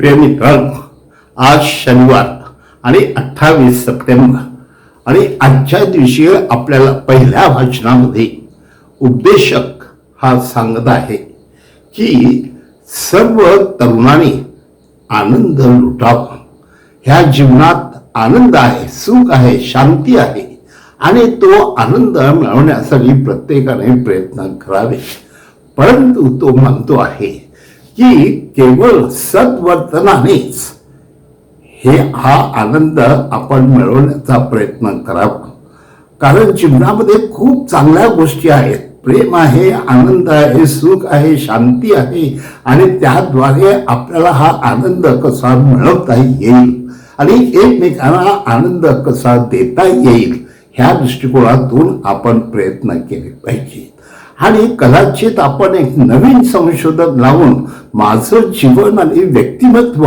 प्रिय मित्रांनो आज शनिवार आणि अठ्ठावीस सप्टेंबर. आणि आजच्या दिवशी आपल्याला पहिल्या भाषणामध्ये उपदेशक हा सांगत आहे की सर्व तरुणांनी आनंद लुटावा. ह्या जीवनात आनंद आहे सुख आहे शांती आहे आणि तो आनंद मिळवण्यासाठी प्रत्येकाने प्रयत्न करावे. परंतु तो म्हणतो आहे की केवळ सद्वर्तनानेच हे हा आनंद आपण मिळवण्याचा प्रयत्न करावा. कारण जीवनामध्ये खूप चांगल्या गोष्टी आहेत. प्रेम आहे आनंद आहे सुख आहे शांती आहे आणि त्याद्वारे आपल्याला हा आनंद कसा मिळवता येईल आणि एकमेकांना आनंद कसा देता येईल ह्या दृष्टिकोनातून आपण प्रयत्न केले पाहिजे. आणि कदाचित आपण एक नवीन संशोधन लावून माझं जीवन आणि व्यक्तिमत्व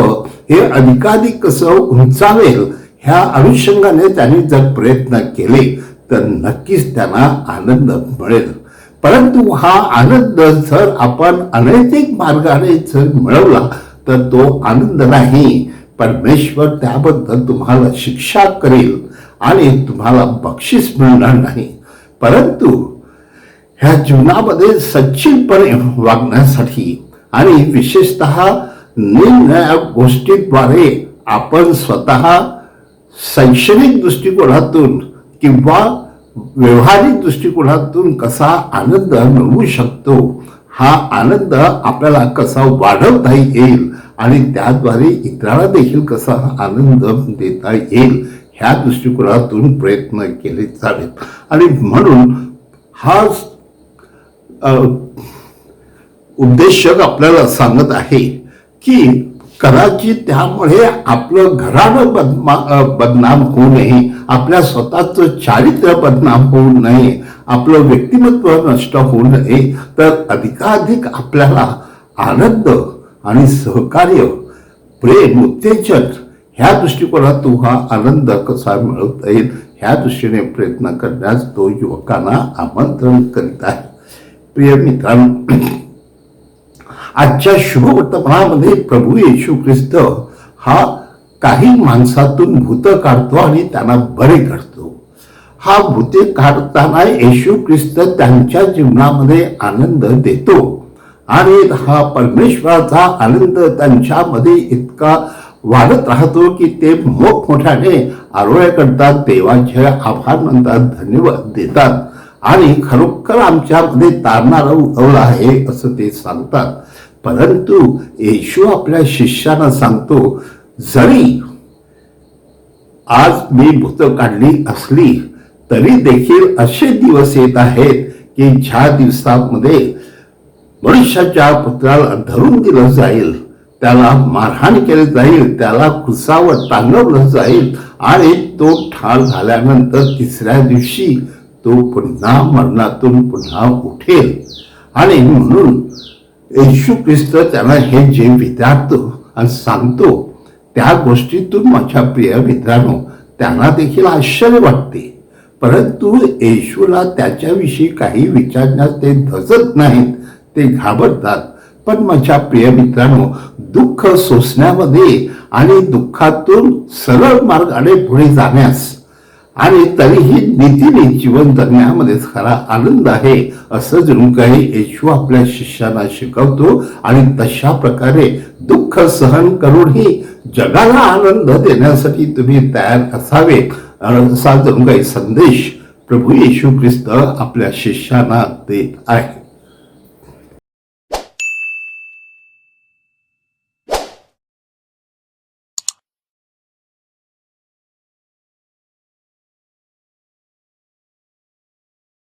हे अधिकाधिक कसं उंचावेल ह्या अनुषंगाने त्यांनी जर प्रयत्न केले तर नक्कीच त्यांना आनंद मिळेल. परंतु हा आनंद जर आपण अनैतिक मार्गाने जर मिळवला तर तो आनंद नाही. परमेश्वर त्याबद्दल तुम्हाला शिक्षा करेल आणि तुम्हाला बक्षीस मिळणार नाही. परंतु ह्या जीवनामध्ये सच्चिलपणे वागण्यासाठी आणि विशेषत निरनिराळ्या गोष्टीद्वारे आपण स्वतः शैक्षणिक दृष्टिकोनातून किंवा व्यवहारिक दृष्टिकोनातून कसा आनंद मिळवू शकतो हा आनंद आपल्याला कसा वाढवता येईल आणि त्याद्वारे इतरांना देखील कसा आनंद देता येईल ह्या दृष्टिकोनातून प्रयत्न केले जावेत. आणि म्हणून हा उद्देशक आपल्याला सांगत आहे की कदाचित त्यामुळे आपलं घराणं बदमा बदनाम होऊ नये आपल्या स्वतःचं चारित्र्य बदनाम होऊ नये आपलं व्यक्तिमत्व नष्ट होऊ नये तर अधिकाधिक आपल्याला आनंद आणि सहकार्य प्रेम उत्तेजन ह्या दृष्टिकोनातून हा आनंद कसा मिळवता येईल ह्या दृष्टीने प्रयत्न करण्यास तो युवकांना आमंत्रण करीत आहे. प्रिय मित्रांनो आजच्या शुभवर्तमानामध्ये प्रभू येशू ख्रिस्त हा काही माणसातून भूत काढतो आणि त्यांना बरे करतो. हा भूते काढताना येशू ख्रिस्त त्यांच्या जीवनामध्ये आनंद देतो आणि हा परमेश्वराचा आनंद त्यांच्यामध्ये इतका वाढत राहतो की ते मोठमोठ्याने आरोळ्या करतात देवाचे आभार म्हणतात धन्यवाद देतात. आणि खरोखर आमच्यामध्ये तारणारा उगवला आहे असं ते सांगतात. परंतु येशू आपल्या शिष्याला सांगतो जरी आज मी भूत काढली असली तरी देखील असे दिवस येत आहेत की ज्या दिवसामध्ये मनुष्याच्या पुत्राला धरून दिलं जाईल त्याला मारहाण केली जाईल त्याला कुसावर टांगवलं जाईल आणि तो ठार झाल्यानंतर तिसऱ्या दिवशी तो पुन्हा मरणातून पुन्हा उठेल. आणि म्हणून येशू ख्रिस्त त्याला हे जे विचारतो आणि सांगतो त्या गोष्टीतून माझ्या प्रिय मित्रांनो त्यांना देखील आश्चर्य वाटते. परंतु येशूला त्याच्याविषयी काही विचारण्यास ते धजत नाहीत ते घाबरतात. पण माझ्या प्रिय मित्रांनो दुःख सोसण्यामध्ये आणि दुःखातून सरळ मार्गाने पुढे जाण्यास आणि तरीही नीतीने जीवन जगण्यामध्येच खरा आनंद आहे असं जणू काही येशू आपल्या शिष्यांना शिकवतो आणि तशा प्रकारे दुःख सहन करूनही जगाला आनंद देण्यासाठी तुम्ही तयार असावे असा जणू काही संदेश प्रभू येशू ख्रिस्त आपल्या शिष्यांना देत आहे.